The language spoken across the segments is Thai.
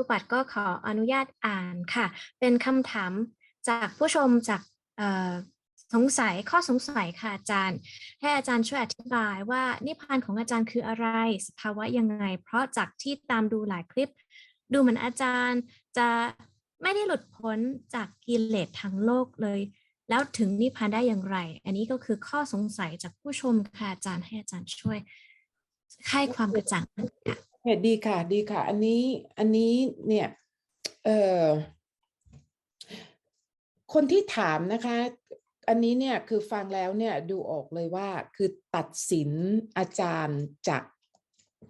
ลูกปัดก็ขออนุญาตอ่านค่ะ เป็นคำถามจากผู้ชมจากสงสัยข้อสงสัยค่ะอาจารย์ ให้อาจารย์ช่วยอธิบายว่านิพพานของอาจารย์คืออะไรสภาวะยังไง เพราะจากที่ตามดูหลายคลิป ดูเหมือนอาจารย์จะไม่ได้หลุดพ้นจากกิเลสทั้งโลกเลย แล้วถึงนิพพานได้อย่างไร อันนี้ก็คือข้อสงสัยจากผู้ชมค่ะอาจารย์ให้อาจารย์ช่วยให้ความกระจ่างค่ะ โอเคดีค่ะ ดีค่ะ อันนี้อันนี้เนี่ย เอ่อคนที่ถามนะคะ อันนี้เนี่ยคือฟังแล้วเนี่ยดูออกเลยว่าคือตัดสินอาจารย์จาก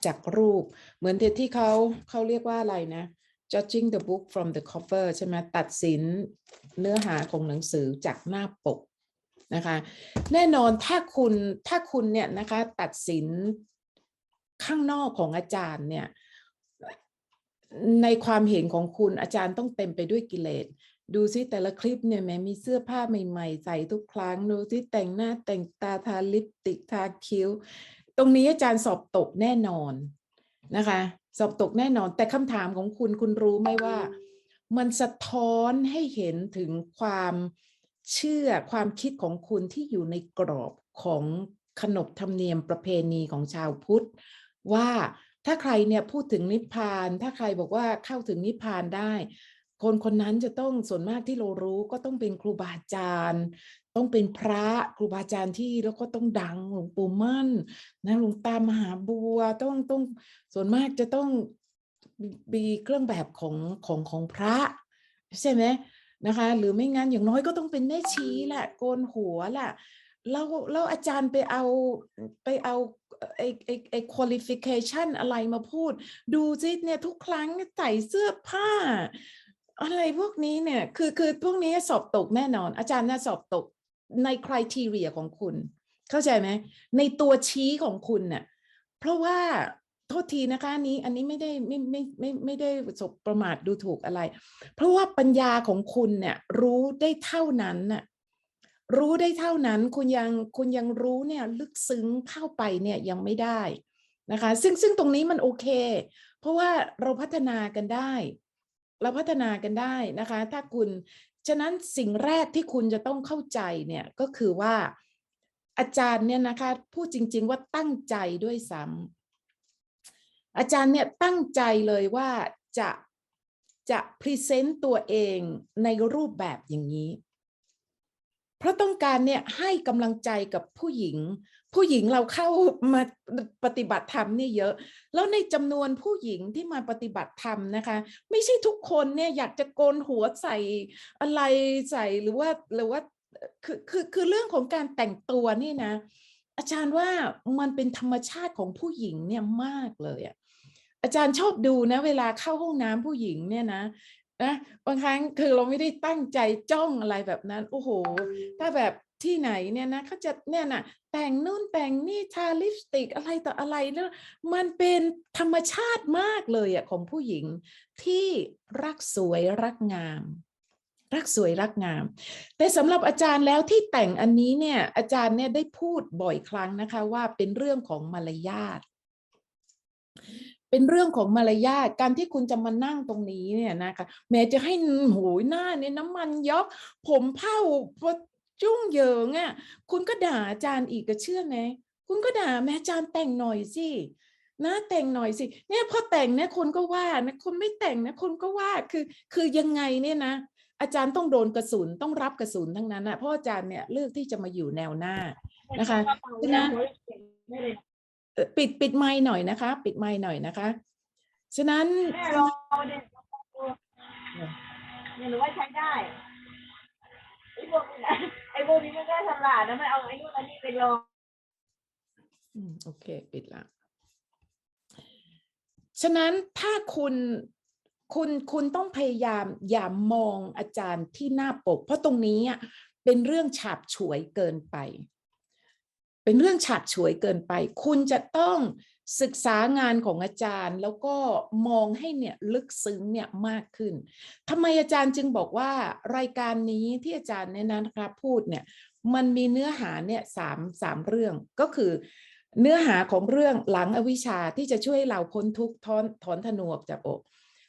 จากรูป เหมือนที่เขาเขาเรียกว่าอะไรนะ judging the book from the cover ใช่ไหมตัดสินเนื้อหาของหนังสือจากหน้าปกนะคะ แน่นอนถ้าคุณถ้าคุณเนี่ยนะคะตัดสิน ข้างนอกของอาจารย์เนี่ยในความเห็นของคุณอาจารย์ต้องเต็มไปด้วยกิเลส ดูซิแต่ละคลิปเนี่ยแม้มีเสื้อผ้าใหม่ ๆ ใส่ทุกครั้งดูซิแต่งหน้าแต่งตาทาลิปติกทาคิ้ว ตรงนี้อาจารย์สอบตกแน่นอนนะคะ สอบตกแน่นอน แต่คำถามของคุณคุณรู้ไหมว่า มันสะท้อนให้เห็นถึงความเชื่อความคิดของคุณที่อยู่ในกรอบของขนบธรรมเนียมประเพณีของชาวพุทธ ว่าถ้าใครเนี่ยพูดถึงนิพพาน ถ้าใครบอกว่าเข้าถึงนิพพานได้ คนคนนั้นจะต้องส่วนมากที่เรารู้ก็ต้องเป็นครูบาอาจารย์ ต้องเป็นพระครูบาอาจารย์ที่แล้วก็ต้องดังหลวงปู่มั่นนะหลวงตามหาบัวต้องต้องส่วนมากจะต้องมีเครื่องแบบของของของพระใช่ไหมนะคะ หรือไม่งั้นอย่างน้อยก็ต้องเป็นแม่ชีแหละโกนหัวแหละแล้วแล้วอาจารย์ไปเอาไปเอา ไอไอไอ qualification อะไรมาพูด ดูสิเนี่ยทุกครั้งใส่เสื้อผ้า อะไรพวกนี้เนี่ย คือคือพวกนี้สอบตกแน่นอน อาจารย์น่าสอบตกในคุณ r i ของคุณ เข้าใจไหม ในตัวชี้ของคุณเนี่ยเพราะว่าโทษทีนะคะนนี้อันนี้ไม่ได้ไม่ไม่ไม่ไม่ได้สบประมาทดูถูกอะไร เพราะว่าปัญญาของคุณเนี่ยรู้ได้เท่านั้นน่ะ รู้ได้เท่านั้นคุณยังคุณยังรู้เนี่ยลึกซึ้งเข้าไปเนี่ยยังไม่ได้นะคะซึ่งซึ่งตรงนี้มันโอเค เพราะว่าเราพัฒนากันได้ เราพัฒนากันได้นะคะ ถ้าคุณฉะนั้นสิ่งแรกที่คุณจะต้องเข้าใจเนี่ยก็คือว่าอาจารย์เนี่ยนะคะพูดจริง ๆ ว่าตั้งใจด้วยซ้ำอาจารย์เนี่ยตั้งใจเลยว่าจะจะพรีเซนต์ตัวเองในรูปแบบอย่างนี้ เพราะต้องการเนี่ยให้กำลังใจกับผู้หญิง ผู้หญิงเราเข้ามาปฏิบัติธรรมนี่เยอะ แล้วในจำนวนผู้หญิงที่มาปฏิบัติธรรมนะคะ ไม่ใช่ทุกคนเนี่ยอยากจะโกนหัวใส่อะไรใส่หรือว่าหรือว่าคือคือคือเรื่องของการแต่งตัวนี่นะ อาจารย์ว่ามันเป็นธรรมชาติของผู้หญิงเนี่ยมากเลยอะอาจารย์ชอบดูนะ เวลาเข้าห้องน้ำผู้หญิงเนี่ยนะ นะบางครั้งคือเราไม่ได้ตั้งใจจ้องอะไรแบบนั้นโอ้โห ถ้าแบบที่ไหนเนี่ยนะเขาจะเนี่ยนะแต่งนู่นแต่งนี่ทาลิปสติกอะไรต่ออะไรแล้วมันเป็นธรรมชาติมากเลยอะของผู้หญิงที่รักสวยรักงาม รักสวยรักงาม แต่สำหรับอาจารย์แล้วที่แต่งอันนี้เนี่ยอาจารย์เนี่ยได้พูดบ่อยครั้งนะคะว่าเป็นเรื่องของมารยาท เป็นเรื่องของมารยาทการที่คุณจะมานั่งตรงนี้เนี่ยนะคะแม้จะให้โหยหน้าเนี่ยน้ำมันยอกผมเผ้าจุ้งเหยิงอะ่ะคุณก็ด่าอาจารย์อีกก็เชื่อไหมคุณก็ด่าแม่อาจารย์แต่งหน่อยสินะแต่งหน่อยสิเนี่ยพอแต่งเนี่ยคนก็ว่านะคนไม่แต่งนะคนก็ว่าคือคือยังไงเนี่ยนะ อาจารย์ต้องโดนกระสุนต้องรับกระสุนทั้งนั้นนะเพราะอาจารย์เนี่ยเลือกที่จะมาอยู่แนวหน้านะคะนะ ปิดปิดไม้หน่อยนะคะ ปิดไม้หน่อยนะคะ ฉะนั้นแม่ลองเด็กเนี่ยหนูว่าใช้ได้ไอ้พวกนี้ไอ้พวกนี้ไม่ได้ฉลาดนะไม่เอาไอ้นู่นอันนี้ไปลองอืมโอเค ปิดละฉะนั้นถ้าคุณคุณคุณต้องพยายามอย่ามองอาจารย์ที่หน้าปก เพราะตรงนี้อะเป็นเรื่องฉาบฉวยเกินไป เป็นเรื่องฉาบฉวยเกินไป คุณจะต้องศึกษางานของอาจารย์ แล้วก็มองให้เนี่ยลึกซึ้งเนี่ยมากขึ้นทำไมอาจารย์จึงบอกว่ารายการนี้ที่อาจารย์เนี่ยนะครับพูดเนี่ยมันมีเนื้อหาเนี่ยสามสามเรื่องก็คือเนื้อหาของเรื่องหลังอวิชชาที่จะช่วยเราพ้นทุกข์ถอนถอนธนูออกจากอก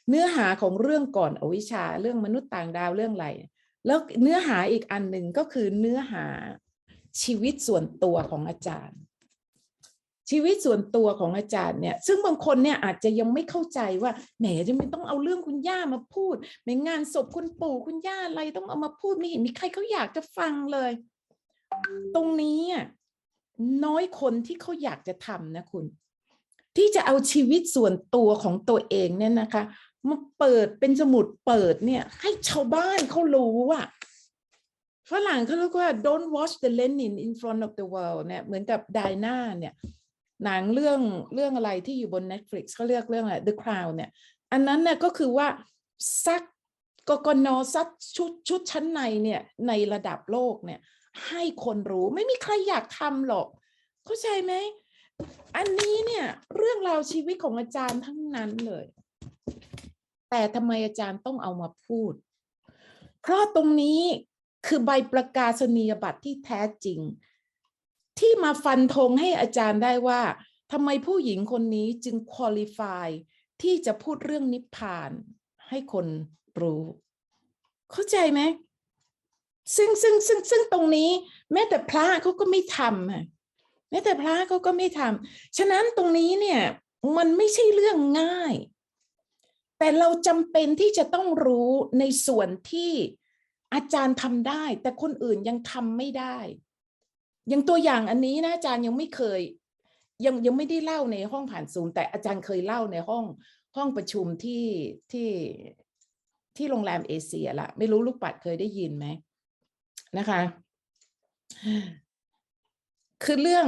เนื้อหาของเรื่องก่อนอวิชชา เรื่องมนุษย์ต่างดาวเรื่องอะไรแล้วเนื้อหาอีกอันหนึ่งก็คือเนื้อหา ชีวิตส่วนตัวของอาจารย์ ชีวิตส่วนตัวของอาจารย์เนี่ย ซึ่งบางคนเนี่ยอาจจะยังไม่เข้าใจว่าแหมจะไม่ต้องเอาเรื่องคุณย่ามาพูดในงานศพคุณปู่คุณย่าอะไรต้องเอามาพูดไม่เห็นมีใครเขาอยากจะฟังเลย ตรงนี้น้อยคนที่เขาอยากจะทำนะคุณ ที่จะเอาชีวิตส่วนตัวของตัวเองเนี่ยนะคะมาเปิดเป็นสมุดเปิดเนี่ย ให้ชาวบ้านเขารู้อะ ฝรั่งเขาเรียกว่า don't watch the Lenin in front of the world เนี่ยเหมือนกับไดนาเนี่ยหนังเรื่องเรื่องอะไรที่อยู่บน Netflix เขาเรียกเรื่องอะไร The Crown เนี่ย อันนั้นเนี่ยก็คือว่าซักกกนซักชุดชุดชั้นในเนี่ยในระดับโลกเนี่ยให้คนรู้ไม่มีใครอยากทำหรอก เข้าใจไหม อันนี้เนี่ยเรื่องราวชีวิตของอาจารย์ทั้งนั้นเลย แต่ทำไมอาจารย์ต้องเอามาพูด เพราะตรงนี้ คือใบประกาศนียบัตรที่แท้จริง ที่มาฟันธงให้อาจารย์ได้ว่าทำไมผู้หญิงคนนี้จึงคุริฟายที่จะพูดเรื่องนิพพานให้คนรู้ เข้าใจไหมซึ่งซึ่งซึ่งซึ่งตรงนี้ แม้แต่พระเขาก็ไม่ทำอะแม้แต่พระเขาก็ไม่ทำฉะนั้นตรงนี้เนี่ยมันไม่ใช่เรื่องง่าย แต่เราจำเป็นที่จะต้องรู้ในส่วนที่ อาจารย์ทำได้ แต่คนอื่นยังทำไม่ได้อย่างตัวอย่างอันนี้นะอาจารย์ยังไม่เคย ยังยังไม่ได้เล่าในห้องผ่านซูม แต่อาจารย์เคยเล่าในห้องห้องประชุมที่ที่ที่โรงแรมเอเชียละไม่รู้ลูกปัดเคยได้ยินไหมนะคะ คือเรื่อง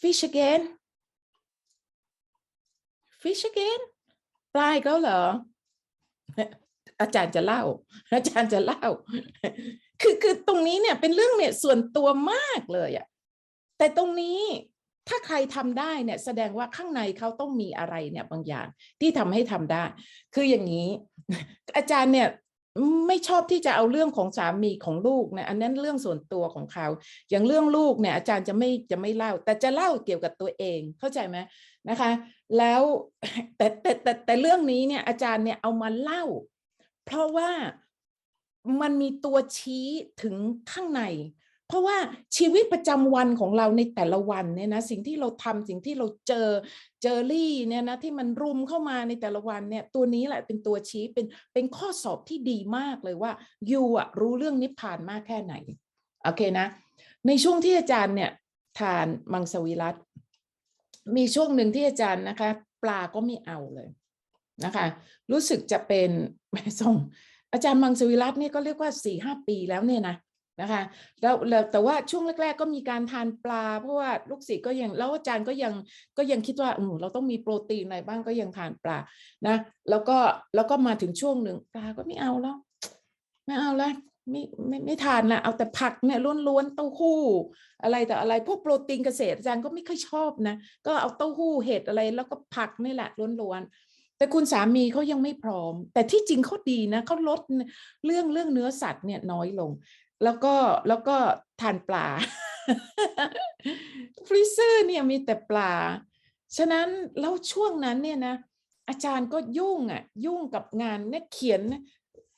fish again fish again ปลายก็เหรอ อาจารย์จะเล่า อาจารย์จะเล่า คือคือตรงนี้เนี่ยเป็นเรื่องเนี่ยส่วนตัวมากเลยอะแต่ตรงนี้ถ้าใครทำได้เนี่ยแสดงว่าข้างในเขาต้องมีอะไรเนี่ยบางอย่างที่ทำให้ทำได้ คืออย่างนี้ อาจารย์เนี่ยไม่ชอบที่จะเอาเรื่องของสามีของลูกเนี่ยอันนั้นเรื่องส่วนตัวของเขา อย่างเรื่องลูกเนี่ยอาจารย์จะไม่จะไม่เล่า แต่จะเล่าเกี่ยวกับตัวเองเข้าใจไหมนะคะ แล้วแต่แต่แต่แต่เรื่องนี้เนี่ยอาจารย์เนี่ยเอามาเล่า เพราะว่ามันมีตัวชี้ถึงข้างใน เพราะว่าชีวิตประจำวันของเราในแต่ละวันเนี่ยนะสิ่งที่เราทำสิ่งที่เราเจอเจอรี่เนี่ยนะที่มันรุมเข้ามาในแต่ละวันเนี่ยตัวนี้แหละเป็นตัวชี้เป็นเป็นข้อสอบที่ดีมากเลยว่ายูอะรู้เรื่องนิพพานมากแค่ไหนโอเคนะ ในช่วงที่อาจารย์เนี่ยทานมังสวิรัตมีช่วงหนึ่งที่อาจารย์นะคะ ปลาก็ไม่เอาเลย นะคะ รู้สึกจะเป็นไม่ส่ง อาจารย์มังสวิรัตเนี่ยก็เรียกว่าสี่ห้าปีแล้วเนี่ยนะนะคะแล้วแล้วแต่ว่าช่วงแรก ๆ ก็มีการทานปลา เพราะว่าลูกศิษย์ก็ยังแล้วอาจารย์ก็ยังก็ยังคิดว่าอืมเราต้องมีโปรตีนอะไรบ้างก็ยังทานปลานะแล้วก็แล้วก็มาถึงช่วงหนึ่งปลาก็ไม่เอาแล้วไม่เอาแล้วไม่ไม่ไม่ทานละเอาแต่ผักเนี่ยล้วนๆเต้าหู้ อะไรแต่อะไรพวกโปรตีนเกษตรอาจารย์ก็ไม่ค่อยชอบนะก็เอาเต้าหู้เห็ดอะไรแล้วก็ผักนี่แหละล้วนๆ แต่คุณสามีเขายังไม่พร้อม แต่ที่จริงเขาดีนะเขาลดเรื่องเรื่องเนื้อสัตว์เนี่ยน้อยลง แล้วก็แล้วก็ทานปลาฟรีเซอร์เนี่ยมีแต่ปลา ฉะนั้นแล้วช่วงนั้นเนี่ยนะอาจารย์ก็ยุ่งอะยุ่งกับงานเนี่ยเขียน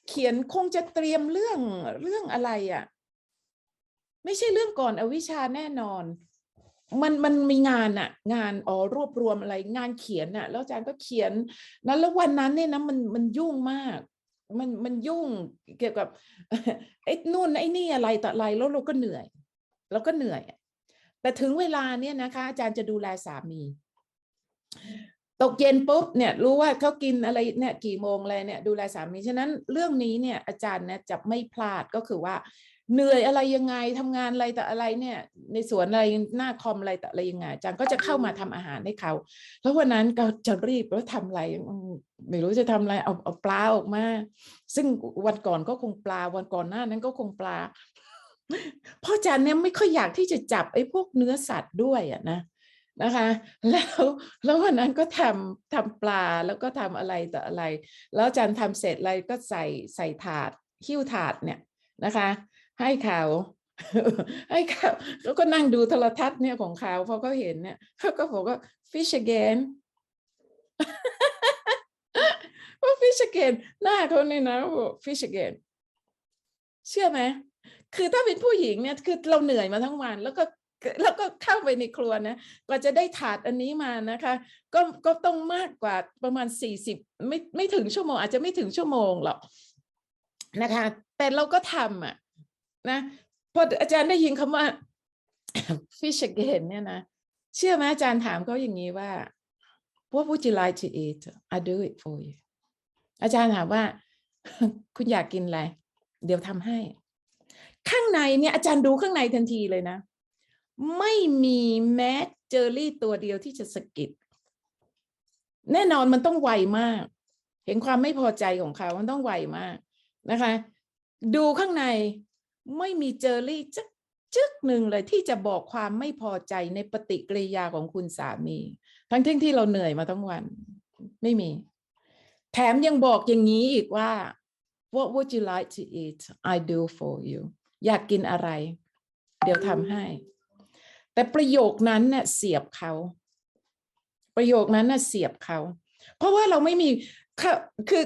เขียนคงจะเตรียมเรื่องเรื่องอะไรอะ ไม่ใช่เรื่องก่อนอวิชชาแน่นอน มันมันมีงานอะงานอ๋อรวบรวมอะไรงานเขียนอะแล้วอาจารย์ก็เขียนนั้นแล้ววันนั้นเนี่ยนะมันมันยุ่งมาก มันมันยุ่งเกี่ยวกับไอ้นู่นไอ้นี่อะไรต่ออะไรแล้วเราก็เหนื่อยเราก็เหนื่อยแต่ถึงเวลาเนี่ยนะคะ อาจารย์จะดูแลสามี ตกเย็นปุ๊บเนี่ย รู้ว่าเขากินอะไรเนี่ยกี่โมงอะไรเนี่ย ดูแลสามีฉะนั้นเรื่องนี้เนี่ยอาจารย์เนี่ยจะไม่พลาดก็คือว่า เหนื่อยอะไรยังไงทำงานอะไรแต่อะไรเนี่ย ในสวนอะไรหน้าคอมอะไรแต่อะไรยังไงอาจารย์ก็จะเข้ามาทำอาหารให้เขา แล้ววันนั้นก็จะรีบแล้วทำอะไรไม่รู้จะทำอะไรเอาเอาปลาออกมา ซึ่งวันก่อนก็คงปลาวันก่อนหน้านั้นก็คงปลาพราะอาจารย์เนี่ยไม่ค่อยอยากที่จะจับไอ้พวกเนื้อสัตว์ด้วยอะนะนะคะ แล้วแล้ววันนั้นก็ทำทำปลาแล้วก็ทำอะไรต่ออะไร แล้วอาจารย์ทำเสร็จอะไรก็ใส่ใส่ถาดหิ้วถาดเนี่ยนะคะ ให้เขาวให้เขาแล้วก็นั่งดูโทรทัศน์เนี่ยของเขาวพอเขาเห็นเนี่ยเขาก็บอกว่า fish again ว่า fish again หน้าเขาเนี่ยนะบอก fish again เชื่อไหมคือถ้าเป็นผู้หญิงเนี่ยคือเราเหนื่อยมาทั้งวันแล้วก็แล้วก็เข้าไปในครัวนะกว่าจะได้ถาดอันนี้มานะคะ ก็ก็ต้องมากกว่าประมาณสี่สิบไม่ไม่ถึงชั่วโมง อาจจะไม่ถึงชั่วโมงหรอกนะคะ แต่เราก็ทำอะ นะพออาจารย์ได้ยินคำว่า fish again เนี่ยนะเชื่อไหมอาจารย์ถามเขาอย่างนี้ว่า what would you like to eat I do it for you อาจารย์ถามว่า คุณอยากกินอะไร เดี๋ยวทำให้ ข้างในเนี่ยอาจารย์ดูข้างในทันทีเลยนะ ไม่มีแม้เจอรี่ตัวเดียวที่จะสะกิด แน่นอนมันต้องไวมาก เห็นความไม่พอใจของเขา มันต้องไวมากนะคะ ดูข้างใน ไม่มีเจอรี่จึ๊กจึ๊กหนึ่งเลยที่จะบอกความไม่พอใจในปฏิกิริยาของคุณสามี ทั้งที่ที่เราเหนื่อยมาทั้งวัน ไม่มี แถมยังบอกอย่างนี้อีกว่า what would you like to eat I do for you อยากกินอะไร เดี๋ยวทำให้ แต่ประโยคนั้นเน่ะเสียบเขา ประโยคนั้นน่ะเสียบเขา เพราะว่าเราไม่มีคือ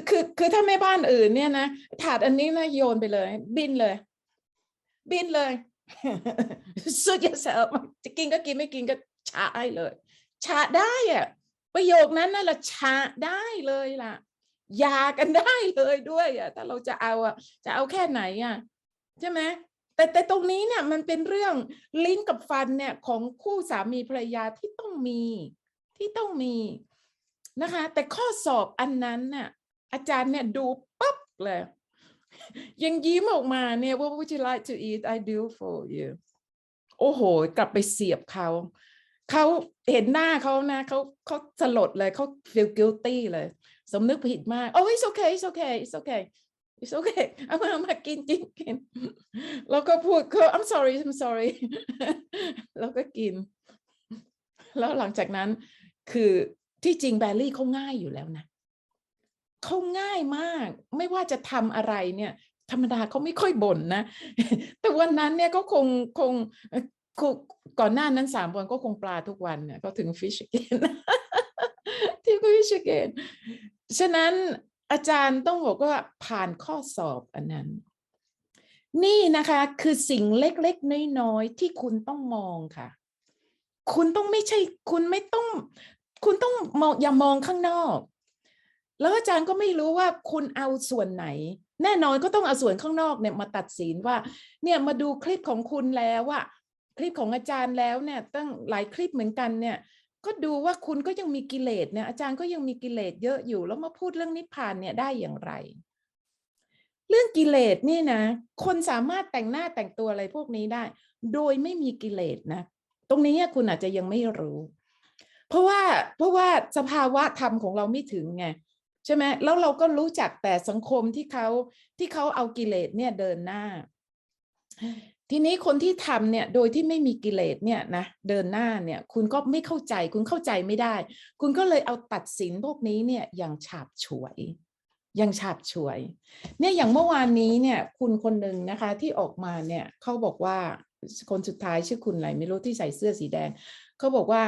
คือคือถ้าแม่บ้านอื่นเนี่ยนะถาดอันนี้นะโยนไปเลย บินเลย บินเลยสุดยอดจะกินก็กินไม่กินก็ชาให้เลย ชาได้อะประโยคนั้นน่ะละชาได้เลยล่ะยากันได้เลยด้วยอะถ้าเราจะเอาอะจะเอาแค่ไหนอะใช่ไหมแต่แต่ตรงนี้เนี่ยมันเป็นเรื่องลิ้นกับฟันเนี่ยของคู่สามีภรรยาที่ต้องมีที่ต้องมีนะคะ แต่ข้อสอบอันนั้นน่ะอาจารย์เนี่ยดูปั๊บเลย ยังยิ้มออกมาเนี่ย what would you like to eat I do for you โอ้โห กลับไปเสียบเขาเขาเห็นหน้าเขานะเขาเขาสลดเลยเขา feel guilty เลยสำนึกผิดมาก oh it's okay it's okay it's okay it's okay เอามามากินกินกินแล้วก็พูดคือ I'm sorry I'm sorry แล้วก็กิน แล้วหลังจากนั้นคือที่จริงแบลลี่เขาง่ายอยู่แล้วนะ เขาง่ายมาก ไม่ว่าจะทำอะไรเนี่ย ธรรมดาเขาไม่ค่อยบ่นนะ แต่วันนั้นเนี่ยก็คงคงเอ่อคงก่อนหน้านั้นสามวันก็คงปลาทุกวันเนี่ยก็ถึงฟิชเกนที่ฟิชเกนฉะนั้นอาจารย์ต้องบอกว่าผ่านข้อสอบอันนั้น นี่นะคะคือสิ่งเล็กๆน้อยๆที่คุณต้องมองค่ะ คุณต้องไม่ใช่ คุณไม่ต้อง คุณต้องมองอย่ามองข้างนอก แล้วอาจารย์ก็ไม่รู้ว่าคุณเอาส่วนไหน แน่นอนก็ต้องเอาส่วนข้างนอกเนี่ยมาตัดสินว่า เนี่ยมาดูคลิปของคุณแล้วว่าคลิปของอาจารย์แล้วเนี่ยตั้งหลายคลิปเหมือนกันเนี่ย ก็ดูว่าคุณก็ยังมีกิเลสเนี่ยอาจารย์ก็ยังมีกิเลสเยอะอยู่ แล้วมาพูดเรื่องนิพพานเนี่ยได้อย่างไร เรื่องกิเลสนี่นะ คนสามารถแต่งหน้าแต่งตัวอะไรพวกนี้ได้ โดยไม่มีกิเลสนะตรงนี้คุณอาจจะยังไม่รู้ เพราะว่าเพราะว่าสภาวะธรรมของเราไม่ถึงไง ใช่ไหมแล้วเราก็รู้จักแต่สังคมที่เขาที่เขาเอากิเลสเนี่ยเดินหน้า ทีนี้คนที่ทำเนี่ยโดยที่ไม่มีกิเลสเนี่ยนะเดินหน้าเนี่ยคุณก็ไม่เข้าใจคุณเข้าใจไม่ได้ คุณก็เลยเอาตัดสินพวกนี้เนี่ยอย่างฉาบฉวยย่างฉาบฉวย เนี่ยอย่างเมื่อวานนี้เนี่ยคุณคนหนึ่งนะคะที่ออกมาเนี่ยเขาบอกว่าคนสุดท้ายชื่อคุณอะไรไม่รู้ที่ใส่เสื้อสีแดงเขาบอกว่า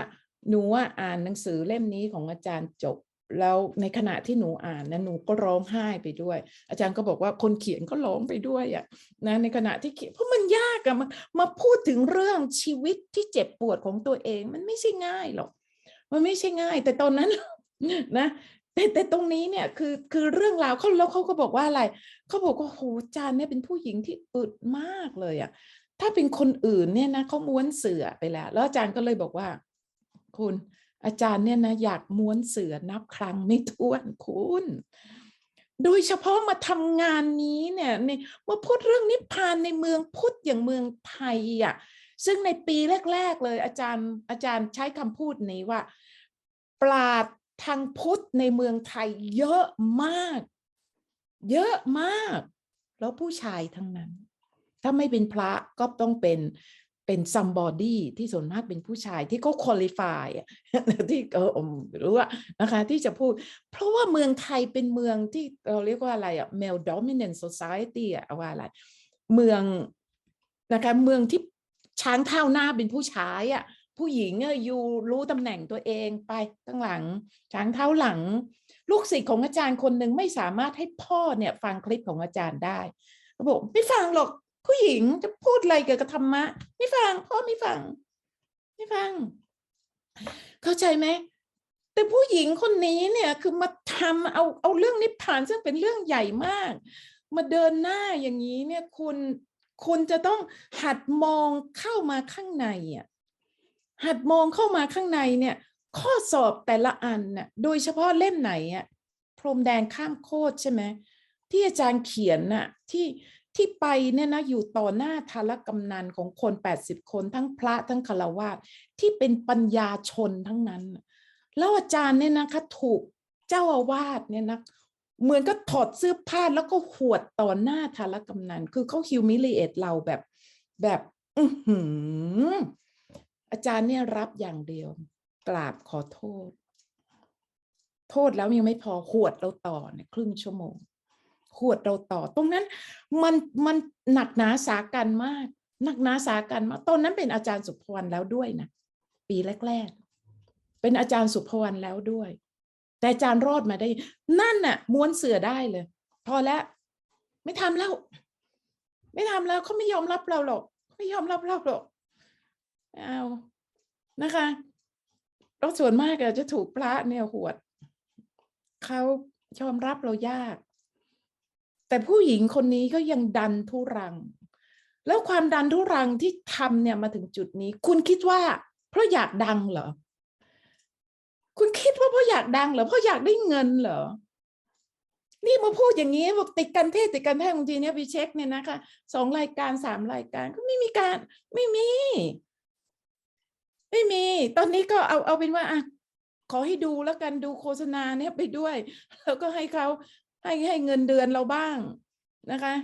หนูว่าอ่านหนังสือเล่มนี้ของอาจารย์จบ แล้วในขณะที่หนูอ่านนะหนูก็ร้องไห้ไปด้วย อาจารย์ก็บอกว่าคนเขียนก็ร้องไปด้วยอะนะในขณะที่เขียนเพราะมันยากอะมามาพูดถึงเรื่องชีวิตที่เจ็บปวดของตัวเอง มันไม่ใช่ง่ายหรอกมันไม่ใช่ง่าย แต่ตอนนั้นนะแต่แต่ตรงนี้เนี่ยคือคือเรื่องราวเขาแล้วเขาก็บอกว่าอะไรเขาบอกว่าโหอาจารย์เนี่ยเป็นผู้หญิงที่อึดมากเลยอะถ้าเป็นคนอื่นเนี่ยนะเขาม้วนเสือไปแล้ว แล้วอาจารย์ก็เลยบอกว่า คุณ อาจารย์เนี่ยนะอยากม้วนเสือนับครั้งไม่ถ้วนคุณ โดยเฉพาะมาทำงานนี้เนี่ยในมาพูดเรื่องนิพพานในเมืองพุทธอย่างเมืองไทยอะซึ่งในปีแรก ๆ เลย อาจารย์อาจารย์ใช้คำพูดนี้ว่า ปราดทางพุทธในเมืองไทยเยอะมาก เยอะมาก แล้วผู้ชายทั้งนั้น ถ้าไม่เป็นพระก็ต้องเป็น เป็น somebody ที่ส่วนมากเป็นผู้ชายที่เขา qualify ที่เออรู้ว่านะคะที่จะพูด เพราะว่าเมืองไทยเป็นเมืองที่เราเรียกว่าอะไรอะ male dominant society อะว่าอะไร เมืองนะคะเมืองที่ช้างเท้าหน้าเป็นผู้ชายอะผู้หญิงอะอยู่รู้ตำแหน่งตัวเองไปข้งหลัง ช้างเท้าหลัง ลูกศิษย์ของอาจารย์คนหนึ่งไม่สามารถให้พ่อเนี่ยฟังคลิปของอาจารย์ได้เขาบอกไม่ฟังหรอก ผู้หญิงจะพูดอะไรเกี่ยวกับธรรมะ ไม่ฟังพ่อไม่ฟัง ไม่ฟัง เข้าใจไหมแต่ผู้หญิงคนนี้เนี่ยคือมาทำเอาเอาเรื่องนิพพานซึ่งเป็นเรื่องใหญ่มาก มาเดินหน้าอย่างนี้เนี่ยคุณคุณจะต้องหัดมองเข้ามาข้างในอะหัดมองเข้ามาข้างในเนี่ย ข้อสอบแต่ละอันน่ะโดยเฉพาะเล่มไหนอะพรมแดงข้ามโคตรใช่ไหมที่อาจารย์เขียนน่ะที่ ที่ไปเนี่ยนะอยู่ต่อหน้าทารกำนันของคน 80 คนทั้งพระทั้งคารวาสที่เป็นปัญญาชนทั้งนั้น แล้วอาจารย์เนี่ยนะคะถูกเจ้าอาวาสเนี่ยนะเหมือนก็ถอดเสื้อผ้าแล้วก็หวดต่อหน้าทารกำนันคือเขาฮิวมิลีเอตเราแบบแบบอือหืออาจารย์เนี่ยรับอย่างเดียวกราบขอโทษ โทษแล้วยังไม่พอหวดเราต่อเนี่ยครึ่งชั่วโมง หวดเราต่อ ตรงนั้นมันมันหนักหนาสากันมาก หนักหนาสากันมากตอนนั้นเป็นอาจารย์สุภวรรณแล้วด้วยนะปีแรก ๆ เป็นอาจารย์สุภวรรณแล้วด้วย แต่อาจารย์รอดมาได้ นั่นน่ะ ม้วนเสือได้เลย พอแล้ว ไม่ทำแล้ว ไม่ทำแล้วเขาไม่ยอมรับเราหรอกไม่ยอมรับเราหรอกเอานะคะแล้วส่วนมากจะถูกพระเนี่ยหวดเขายอมรับเรายาก แต่ผู้หญิงคนนี้ก็ยังดันทุรัง แล้วความดันทุรังที่ทำเนี่ยมาถึงจุดนี้ คุณคิดว่า เพราะอยากดังเหรอ คุณคิดว่าเพราะอยากดังเหรอเพราะอยากได้เงินเหรอ นี่มาพูดอย่างนี้บอกติดกันเทศติดกันแท่งบางทีเนี่ยไปเช็คเนี่ยนะคะสองรายการสามรายการก็ไม่มีการ ไม่มี ไม่มี ตอนนี้ก็เอาเอาเป็นว่าอะขอให้ดูแล้วกันดูโฆษณาเนี่ยไปด้วย แล้วก็ให้เขา ให้ให้เงินเดือนเราบ้างนะคะ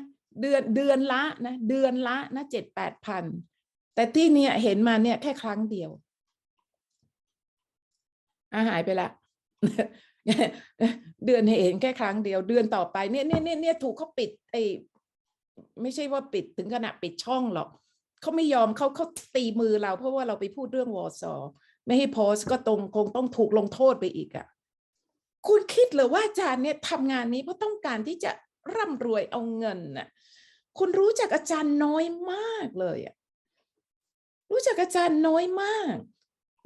เดือนเดือนละนะเดือนละนะเจ็ดแปดพันแต่ที่เนี่ยเห็นมาเนี่ยแค่ครั้งเดียวอาหายไปละเดือนเห็นแค่ครั้งเดียว เดือนต่อไปเนี่ยเนี่ยเนี่ยเนี่ยถูกเขาปิดไอ้ไม่ใช่ว่าปิดถึงขนาดปิดช่องหรอกเขาไม่ยอมเขาเขาตีมือเรา เพราะว่าเราไปพูดเรื่องวอซอไม่ให้โพสก็ตรงคงต้องถูกลงโทษไปอีกอะ่ะ คุณคิดเหรือว่าอาจารย์เนี่ยทำงานนี้เพราะต้องการที่จะร่ำรวยเอาเงินน่ะคุณรู้จักอาจารย์น้อยมากเลยอะรู้จักอาจารย์น้อยมาก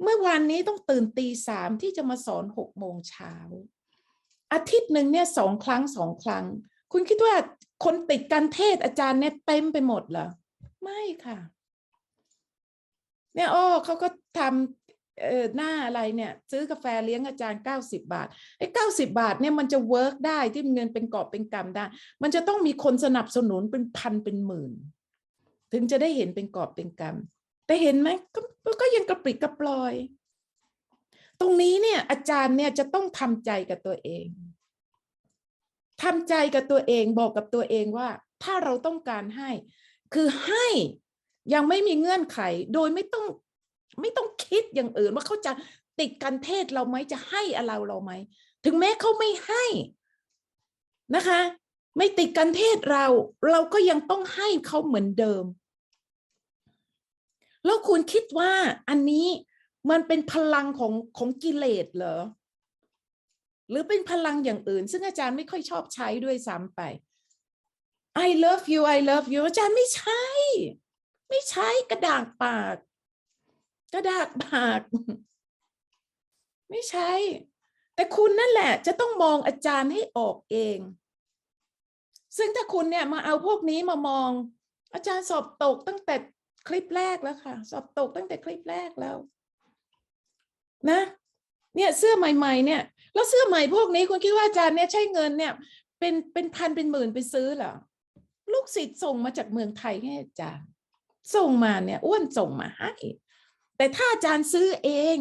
เมื่อวานนี้ต้องตื่นตีสามที่จะมาสอนหกโมงเช้าอาทิตย์หนึ่งเนี่ยสองครั้งสองครั้ง คุณคิดว่าคนติดการเทศอาจารย์เนี่ยเต็มไปหมดเหรอไม่ค่ะเนี่ยอ้อเขาก็ทำ เออหน้าอะไรเนี่ยซื้อกาแฟเลี้ยงอาจารย์เก้าสิบาทไอ้เก้าสิบาทเนี่ยมันจะเวิร์กได้ที่เงินเป็นกอบเป็นกำได้ มันจะต้องมีคนสนับสนุนเป็นพันเป็นหมื่น ถึงจะได้เห็นเป็นกอบเป็นกำแต่เห็นไหมก็ก็ยังกระปริกกระปลอย ตรงนี้เนี่ยอาจารย์เนี่ยจะต้องทำใจกับตัวเองทำใจกับตัวเองบอกกับตัวเองว่า ถ้าเราต้องการให้ คือให้ยังไม่มีเงื่อนไขโดยไม่ต้อง ไม่ต้องคิดอย่างอื่นว่าเขาจะติดกันเทศเราไหมจะให้อะไรเราไหมถึงแม้เขาไม่ให้นะคะ ไม่ติดกันเทศเรา เราก็ยังต้องให้เขาเหมือนเดิม แล้วคุณคิดว่าอันนี้มันเป็นพลังของของกิเลสเหรอ หรือเป็นพลังอย่างอื่น ซึ่งอาจารย์ไม่ค่อยชอบใช้ด้วยซ้ำไป I love you I love you อาจารย์ไม่ใช่ ไม่ใช่กระดากปาก กระดากปาก ไม่ใช่ แต่คุณนั่นแหละ จะต้องมองอาจารย์ให้ออกเอง ซึ่งถ้าคุณเนี่ยมาเอาพวกนี้มามอง อาจารย์สอบตกตั้งแต่คลิปแรกแล้วค่ะ สอบตกตั้งแต่คลิปแรกแล้ว นะ เนี่ยเสื้อใหม่ ๆ เนี่ยแล้วเสื้อใหม่พวกนี้คุณคิดว่าอาจารย์เนี่ยใช้เงินเนี่ยเป็นเป็นพันเป็นหมื่นไปซื้อเหรอลูกศิษย์ส่งมาจากเมืองไทยให้อาจารย์ ส่งมาเนี่ยอ้วนส่งมาให้ แต่ถ้าอาจารย์ซื้อเอง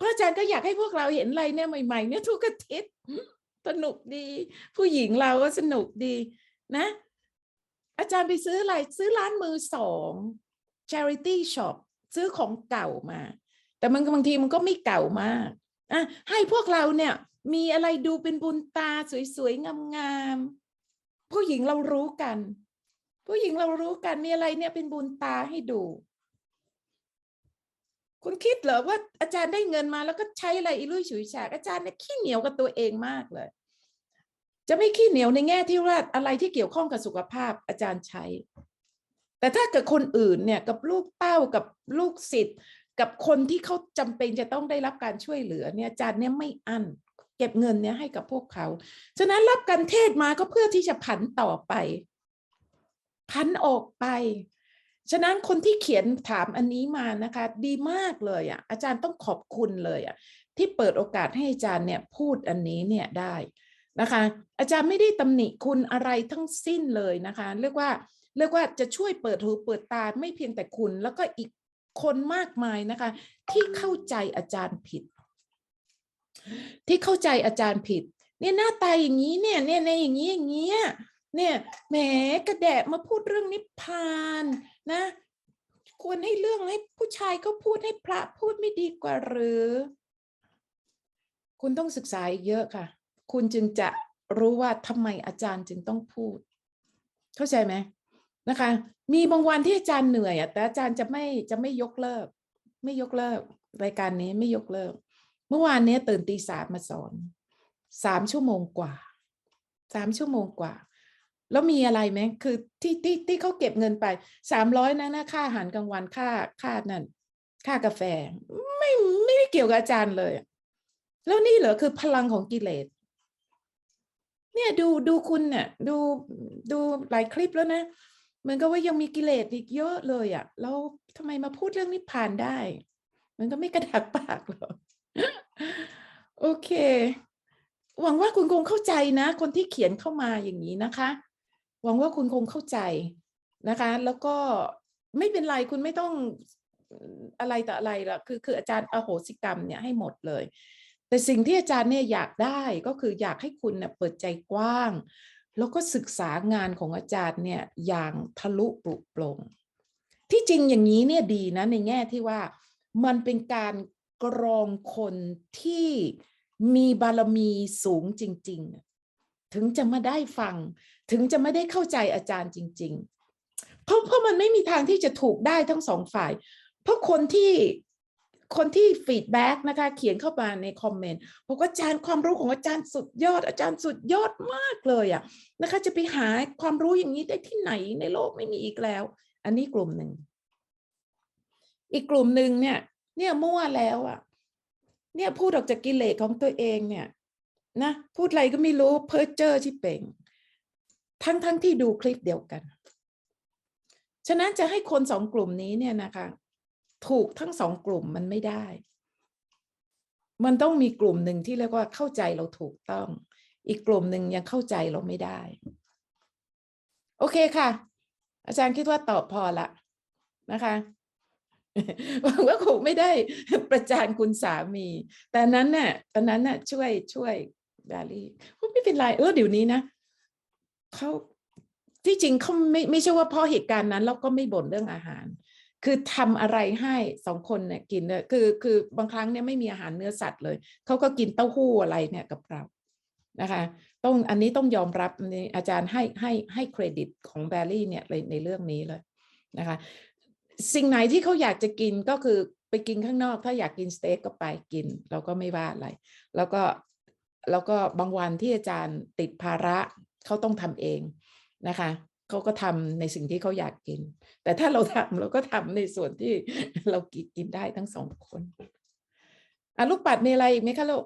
พระอาจารย์ก็อยากให้พวกเราเห็นอะไรเนี่ยใหม่ๆเนี่ยทุกอาทิตย์สนุกดี ผู้หญิงเราก็สนุกดีนะ อาจารย์ไปซื้ออะไรซื้อร้านมือสอง charity shop ซื้อของเก่ามา แต่มันบางทีมันก็ไม่เก่ามากอะให้พวกเราเนี่ยมีอะไรดูเป็นบุญตาสวยๆงามๆผู้หญิงเรารู้กัน ผู้หญิงเรารู้กันมีอะไรเนี่ยเป็นบุญตาให้ดู คุณคิดเหรอว่าอาจารย์ได้เงินมาแล้วก็ใช้อะไรอีลุ่ยฉุยฉากอาจารย์เนี่ยขี้เหนียวกับตัวเองมากเลย จะไม่ขี้เหนียวในแง่ที่ว่าอะไรที่เกี่ยวข้องกับสุขภาพอาจารย์ใช้ แต่ถ้ากิดคนอื่นเนี่ยกับลูกเต้ากับลูกศิษย์กับคนที่เขาจำเป็นจะต้องได้รับการช่วยเหลือเนี่ยอาจารย์เนี่ยไม่อั้นเก็บเงินเนี่ยให้กับพวกเขา ฉะนั้นรับการเทศมาก็เพื่อที่จะผันต่อไป ผันออกไป ฉะนั้นคนที่เขียนถามอันนี้มานะคะ ดีมากเลยอะอาจารย์ต้องขอบคุณเลยอะที่เปิดโอกาสให้อาจารย์เนี่ยพูดอันนี้เนี่ยได้นะคะ อาจารย์ไม่ได้ตำหนิคุณอะไรทั้งสิ้นเลยนะคะ เรียกว่าเรียกว่าจะช่วยเปิดหูเปิดตาไม่เพียงแต่คุณแล้วก็อีกคนมากมายนะคะ ที่เข้าใจอาจารย์ผิด ที่เข้าใจอาจารย์ผิดเนี่ยหน้าตาอย่างนี้เนี่ยเนี่ยในอย่างนี้อย่างเงี้ย เนี่ยแหมกระแดะมาพูดเรื่องนิพพานนะ ควรให้เรื่องให้ผู้ชายเขาพูดให้พระพูดไม่ดีกว่าหรือ คุณต้องศึกษาอีกเยอะค่ะ คุณจึงจะรู้ว่าทำไมอาจารย์จึงต้องพูด เข้าใจไหมนะคะ มีบางวันที่อาจารย์เหนื่อยแต่อาจารย์จะไม่จะไม่ยกเลิก ไม่ยกเลิก รายการนี้ไม่ยกเลิก เมื่อวานนี้ตื่นตีสามมาสอนสามชั่วโมงกว่าสามชั่วโมงกว่า แล้วมีอะไรไหมคือที่ที่ที่เขาเก็บเงินไปสามร้อยนะนะค่าอาหารกลางวันค่าค่านั่นค่ากาแฟ ไม่ไม่ได้เกี่ยวกับอาจารย์เลย แล้วนี่เหรอคือพลังของกิเลสเนี่ยดูดูคุณเนี่ยดูดูหลายคลิปแล้วนะเหมือนกับว่ายังมีกิเลสอีกเยอะเลยอะ่ะแล้วทำไมมาพูดเรื่องนิพพานได้ มันก็ไม่กระดักปากหรอกโอเค หวังว่าคุณคงเข้าใจนะ คนที่เขียนเข้ามาอย่างนี้นะคะ หวังว่าคุณคงเข้าใจนะคะ แล้วก็ไม่เป็นไรคุณไม่ต้องอะไรต่ออะไรละคือคืออาจารย์อโหสิกรรมเนี่ยให้หมดเลย แต่สิ่งที่อาจารย์เนี่ยอยากได้ก็คืออยากให้คุณเน่ยเปิดใจกว้าง แล้วก็ศึกษางานของอาจารย์เนี่ยอย่างทะลุปลุกโปร่งที่จริงอย่างนี้เนี่ยดีนะในแง่ที่ว่ามันเป็นการกรองคนที่มีบารมีสูงจริง ๆ ถึงจะมาได้ฟัง ถึงจะไม่ได้เข้าใจอาจารย์จริง ๆ เพราะเพราะมันไม่มีทางที่จะถูกได้ทั้งสองฝ่าย เพราะคนที่คนที่ฟีดแบ็กนะคะ เขียนเข้ามาในคอมเมนต์บอกว่าอาจารย์ความรู้ของอาจารย์สุดยอด อาจารย์สุดยอดมากเลยอะนะคะ จะไปหาความรู้อย่างนี้ได้ที่ไหนในโลกไม่มีอีกแล้ว อันนี้กลุ่มหนึ่ง อีกกลุ่มหนึ่งเนี่ย เนี่ยมั่วแล้วอะเนี่ยพูดออกจากกิเลสของตัวเองเนี่ยนะพูดอะไรก็ไม่รู้เพ้อเจ้อที่เป่ง ทั้งทั้งที่ดูคลิปเดียวกัน ฉะนั้นจะให้คนสองกลุ่มนี้เนี่ยนะคะ ถูกทั้งสองกลุ่มมันไม่ได้ มันต้องมีกลุ่มหนึ่งที่เรียกว่าเข้าใจเราถูกต้อง อีกกลุ่มหนึ่งยังเข้าใจเราไม่ได้ โอเคค่ะ อาจารย์คิดว่าตอบพอละนะคะหวังว่าคงไม่ได้ประจานคุณสามี แต่นั้นน่ะตอนนั้นน่ะช่วยช่วยดาลี่ไม่เป็นไรเออเดี๋ยวนี้นะ เขาที่จริงเขาไม่ไม่ใช่ว่าเพราะเหตุการณ์นั้นเราก็ไม่บ่นเรื่องอาหาร คือทำอะไรให้สองคนเนี่ยกินเนี่ยคือคือบางครั้งเนี่ยไม่มีอาหารเนื้อสัตว์เลยเขาก็กินเต้าหู้อะไรเนี่ยกับเรานะคะต้องอันนี้ต้องยอมรับนี่อาจารย์ให้ให้ให้เครดิตของแบลลี่เนี่ยในในเรื่องนี้เลยนะคะ สิ่งไหนที่เขาอยากจะกินก็คือไปกินข้างนอก ถ้าอยากกินสเต็กก็ไปกิน เราก็ไม่ว่าอะไร แล้วก็แล้วก็บางวันที่อาจารย์ติดภาระ เขาต้องทำเองนะคะเขาก็ทำในสิ่งที่เขาอยากกิน แต่ถ้าเราทำเราก็ทำในส่วนที่เรากินได้ทั้งสองคนอะลูกปัดมีอะไรอีกไหมคะลูก